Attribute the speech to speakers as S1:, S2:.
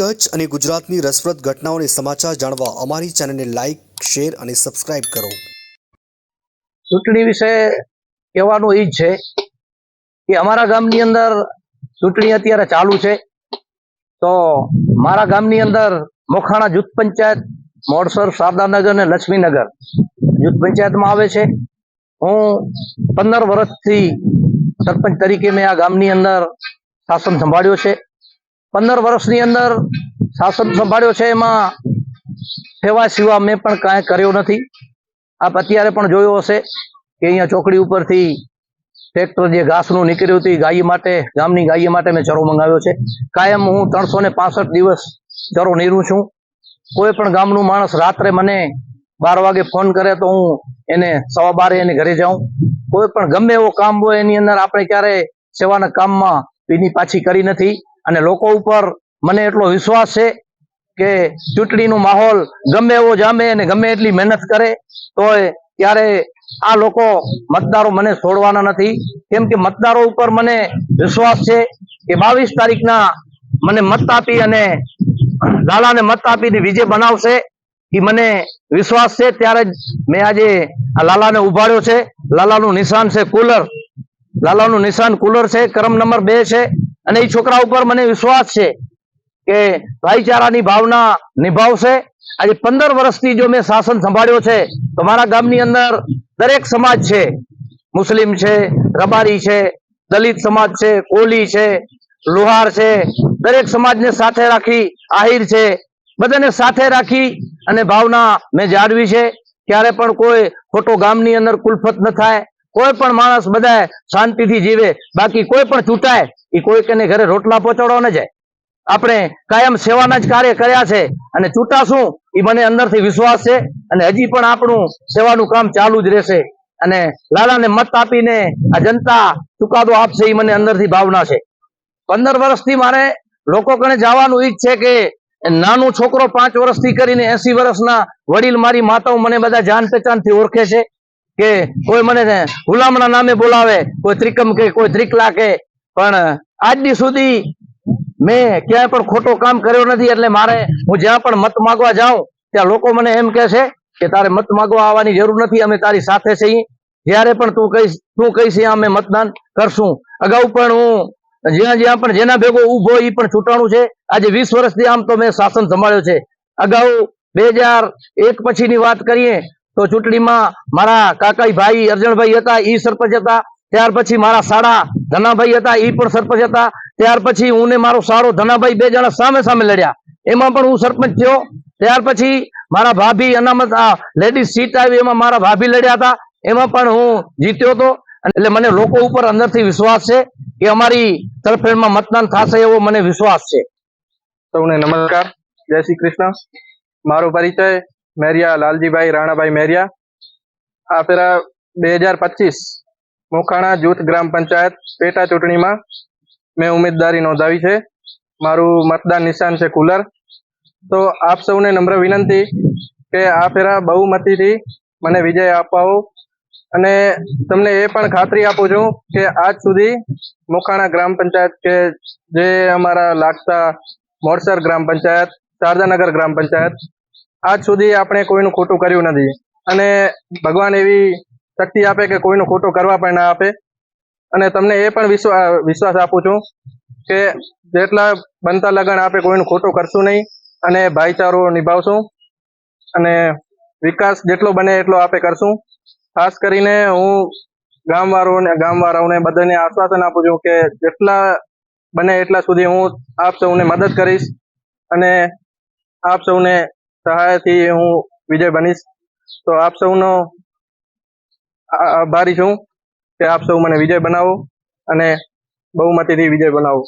S1: કચ્છ અને ગુજરાતની રસપ્રદ ઘટનાઓને સમાચાર જાણવા અમારી ચેનલને લાઇક શેર અને સબસ્ક્રાઇબ કરો.
S2: ચૂંટણી વિશે કહેવાનું એ જ છે કે અમારા ગામની અંદર ચૂંટણી અત્યારે ચાલુ છે. તો મારા ગામની અંદર મોખાણા જૂથ પંચાયત, મોડસર, શારદાનગર અને લક્ષ્મીનગર જૂથ પંચાયતમાં આવે છે. હું પંદર વર્ષથી સરપંચ તરીકે મેં આ ગામની અંદર શાસન સંભાળ્યો છે. પંદર વર્ષની અંદર શાસન સંભાળ્યો છે એમાં સેવા સિવા મેં પણ કાંઈ કર્યો નથી. આપ અત્યારે પણ જોયો હશે કે અહીંયા ચોકડી ઉપરથી ટ્રેક્ટર જે ઘાસનું નીકળ્યું હતું ગાય માટે, ગામની ગાય માટે મેં ચરો મંગાવ્યો છે. કાયમ હું ત્રણસો ને પાસઠ દિવસ ચરો નીરું છું. કોઈ પણ ગામનું માણસ રાત્રે મને બાર વાગે ફોન કરે તો હું એને સવા બારે એને ઘરે જાઉં. કોઈ પણ ગમે એવો કામ હોય એની અંદર આપણે ક્યારે સેવાના કામમાં પીની પાછી કરી નથી. અને લોકો ઉપર મને એટલો વિશ્વાસ છે કે ચૂંટણીનો માહોલ ગમે એવો જામે અને ગમે એટલી મહેનત કરે, તોય ત્યારે આ લોકો મતદારો મને છોડવાના નથી. કેમ કે મતદારો ઉપર મને વિશ્વાસ છે કે બાવીસ તારીખના મને મત આપી અને લાલાને મત આપીને વિજય બનાવશે એ મને વિશ્વાસ છે. ત્યારે જ મેં આજે આ લાલાને ઉભાડ્યો છે. લાલાનું નિશાન છે કુલર. લાલાનું નિશાન કુલર છે. ક્રમ નંબર બે છે. અને એ છોકરા ઉપર મને વિશ્વાસ છે કે ભાઈચારાની ભાવના નિભાવશે. આજે પંદર વર્ષથી જો મેં શાસન સંભાળ્યો છે, તો મારા ગામની અંદર દરેક સમાજ છે. મુસ્લિમ છે, રબારી છે, દલિત સમાજ છે કોલી છે, લુહાર છે. દરેક સમાજને સાથે રાખી આહિર છે. બધાને સાથે રાખી અને ભાવના મેં જાળવી છે. ક્યારે પણ કોઈ ખોટો ગામની અંદર કુલફત ન થાય, કોઈ પણ માણસ બધા શાંતિથી જીવે, બાકી કોઈ પણ ચૂંટાય એ કોઈક એને ઘરે રોટલા પહોંચાડવા ન જાય. આપણે કાયમ સેવાના જ કાર્ય કર્યા છે અને ચૂંટાશું એ મને અંદરથી વિશ્વાસ છે અને હજી પણ આપણું સેવાનું કામ ચાલુ જ રહેશે. અને લાલાને મત આપીને આ જનતા ચુકાદો આપશે એ મને અંદરથી ભાવના છે. પંદર વર્ષથી મારે લોકો કણે જવાનું ઈચ્છ છે કે નાનો છોકરો પાંચ વર્ષથી કરીને એસી વર્ષના વડીલ મારી માતાઓ મને બધા જાન પહેચાનથી ઓળખે છે કે કોઈ મને હુલામણા નામે બોલાવે, કોઈ ત્રિકમ કે કોઈ ત્રિકલા કે પણ આજ સુધી મેં ક્યાંય પણ ખોટો કામ કર્યો નથી, એટલે મારે, હું જ્યાં પણ મત માગવા જાઉં, ત્યાં લોકો મને એમ કહે છે કે તારે મત માગવા આવવાની જરૂર નથી, અમે તારી સાથે છીએ જ્યારે પણ તું કહીશ તું કહીશ અમે મતદાન કરશું. અગાઉ પણ હું જ્યાં જ્યાં પણ જેના ભેગો ઊભો એ પણ ચૂંટાણું છે. આજે વીસ વર્ષથી આમ તો મેં શાસન સંભાળ્યો છે. અગાઉ બે હજાર એક પછીની વાત કરીએ, તો ચૂંટણીમાં મારા કાકાઈ ભાઈ અર્જણભાઈ હતા, ઈ સરપંચ હતા. ત્યાર પછી મારા સાડા ધનાભાઈ હતા એ પણ સરપંચ હતા. ત્યાર પછી હું ને મારો સારો ધનાભાઈ બે જણા સામે સામે લડ્યા. એમાં પણ હું સરપંચ થયો. ત્યાર પછી મારા ભાભી અનામત લેડીઝ સીટ આવી, એમાં મારા ભાભી લડ્યા હતા. એમાં પણ હું જીત્યો હતો. એટલે મને લોકો ઉપર અંદરથી વિશ્વાસ છે કે અમારી તરફેણમાં મતદાન થશે એવો મને વિશ્વાસ છે.
S3: સૌને નમસ્કાર. જય શ્રી કૃષ્ણ. મારો પરિચય મેરિયા લાલજીભાઈ રાણાભાઈ મેરિયા. આ ફેરા બે હજાર પચીસ મોખાણા જૂથ ગ્રામ પંચાયત પેટા ચૂંટણીમાં મેં ઉમેદવારી નોંધાવી છે. મારું મતદાન નિશાન છે કુલર. તો આપ સૌને નમ્ર વિનંતી કે આ ફેરા બહુમતીથી મને વિજય અપાવો અને તમને એ પણ ખાતરી આપું છું કે આજ સુધી મોખાણા ગ્રામ પંચાયત કે જે અમારા લાગતા મોરસર ગ્રામ પંચાયત, શારદાનગર ગ્રામ પંચાયત, આજ સુધી આપણે કોઈનું ખોટું કર્યું નથી. અને ભગવાન એવી શક્તિ આપે કે કોઈનું ખોટું કરવા પણ ના આપે. અને તમને એ પણ વિશ્વાસ વિશ્વાસ આપું છું કે જેટલા બનતા લગન આપે કોઈનું ખોટું કરશું નહીં અને ભાઈચારો નિભાવશું. અને વિકાસ જેટલો બને એટલો આપે કરશું. ખાસ કરીને હું ગામવાળાઓને ગામવાળાઓને બધાને આશ્વાસન આપું છું કે જેટલા બને એટલા સુધી હું આપ સૌને મદદ કરીશ અને આપ સૌને સહાયથી હું વિજય બનીશ. તો આપ સૌનો આભારી છું કે આપ સૌ મને વિજય બનાવો અને બહુમતીથી વિજય બનાવો.